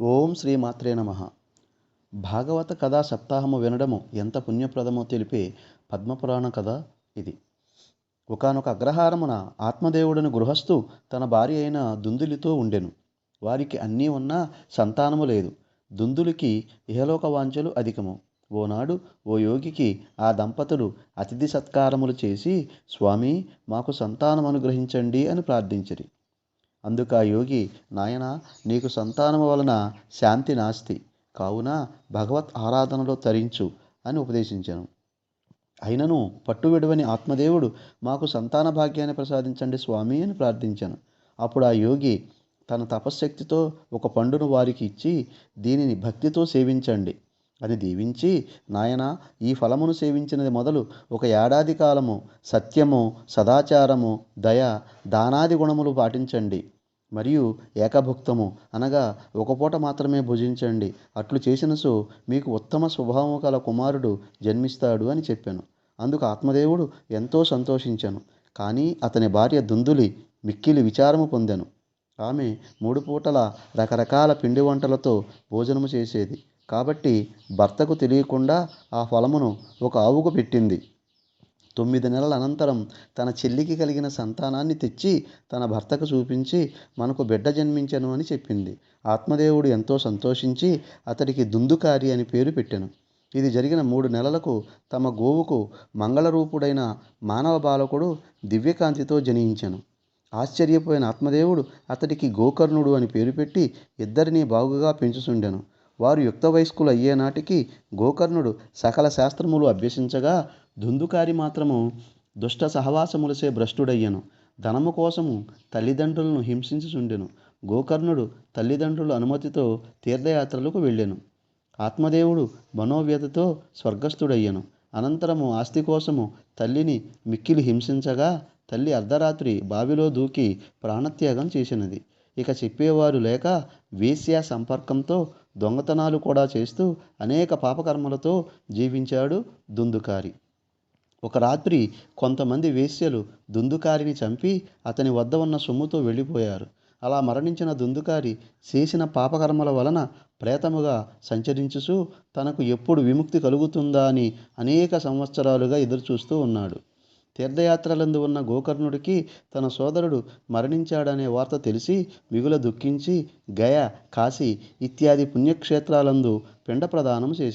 ఓం శ్రీ మాత్రే నమ. భాగవత కథా సప్తాహము వినడము ఎంత పుణ్యప్రదమో తెలిపే పద్మపురాణ కథ ఇది. ఒకనొక అగ్రహారమున ఆత్మదేవుడని గృహస్థు తన భార్య అయిన దుందులితో ఉండెను. వారికి అన్నీ ఉన్నా సంతానము లేదు. దుందులికి ఇహలోక వాంఛలు అధికము. ఓనాడు ఓ యోగికి ఆ దంపతులు అతిథి సత్కారములు చేసి స్వామి మాకు సంతానం అనుగ్రహించండి అని ప్రార్థించిరి. అందుకు ఆ యోగి నాయన నీకు సంతానము వలన శాంతి నాస్తి. కావున భగవత్ ఆరాధనలో తరించు అని ఉపదేశించాను. అయినను పట్టు విడవని ఆత్మదేవుడు మాకు సంతాన భాగ్యాన్ని ప్రసాదించండి స్వామి అని ప్రార్థించాను. అప్పుడు ఆ యోగి తన తపశ్శక్తితో ఒక పండును వారికి ఇచ్చి దీనిని భక్తితో సేవించండి. అని దీవించి నాయన ఈ ఫలమును సేవించినది మొదలు ఒక ఏడాది కాలము సత్యము సదాచారము దయ దానాది గుణములు పాటించండి. మరియు ఏకభుక్తము అనగా ఒక పూట మాత్రమే భుజించండి. అట్లు చేసిన సో మీకు ఉత్తమ స్వభావము గల కుమారుడు జన్మిస్తాడు అని చెప్పాను. అందుకు ఆత్మదేవుడు ఎంతో సంతోషించాను. కానీ అతని భార్య దుందులి మిక్కిలి విచారము పొందాను. ఆమె మూడు పూటల రకరకాల పిండి వంటలతో భోజనము చేసేది. కాబట్టి భర్తకు తెలియకుండా ఆ ఫలమును ఒక ఆవుకు పెట్టింది. తొమ్మిది నెలల అనంతరం తన చెల్లికి కలిగిన సంతానాన్ని తెచ్చి తన భర్తకు చూపించి మనకు బిడ్డ జన్మించను అని చెప్పింది. ఆత్మదేవుడు ఎంతో సంతోషించి అతడికి దుందుకారి అని పేరు పెట్టాను. ఇది జరిగిన మూడు నెలలకు తమ గోవుకు మంగళరూపుడైన మానవ బాలకుడు దివ్యకాంతితో జనించాను. ఆశ్చర్యపోయిన ఆత్మదేవుడు అతడికి గోకర్ణుడు అని పేరు పెట్టి ఇద్దరిని బాగుగా పెంచుచుండెను. వారు యుక్త వయస్కులు అయ్యే నాటికి గోకర్ణుడు సకల శాస్త్రములు అభ్యసించగా దుందుకారి మాత్రము దుష్ట సహవాసములసే భ్రష్టుడయ్యను. ధనము కోసము తల్లిదండ్రులను హింసించుచుండెను. గోకర్ణుడు తల్లిదండ్రుల అనుమతితో తీర్థయాత్రలకు వెళ్ళెను. ఆత్మదేవుడు మనోవ్యతతో స్వర్గస్థుడయ్యను. అనంతరము ఆస్తి కోసము తల్లిని మిక్కిలి హింసించగా తల్లి అర్ధరాత్రి బావిలో దూకి ప్రాణత్యాగం చేసినది. ఇక చెప్పేవారు లేక వేశ్య సంపర్కంతో దొంగతనాలు కూడా చేస్తూ అనేక పాపకర్మలతో జీవించాడు దుందుకారి. ఒక రాత్రి కొంతమంది వేశ్యలు దుందుకారిని చంపి అతని వద్ద ఉన్న సొమ్ముతో వెళ్ళిపోయారు. అలా మరణించిన దుందుకారి చేసిన పాపకర్మల వలన ప్రేతముగా సంచరించుచు తనకు ఎప్పుడు విముక్తి కలుగుతుందా అని అనేక సంవత్సరాలుగా ఎదురుచూస్తూ ఉన్నాడు. తీర్థయాత్రలందు ఉన్న గోకర్ణుడికి తన సోదరుడు మరణించాడనే వార్త తెలిసి మిగుల దుఃఖించి గయ కాశీ ఇత్యాది పుణ్యక్షేత్రాలందు పిండ ప్రదానం చేశాను.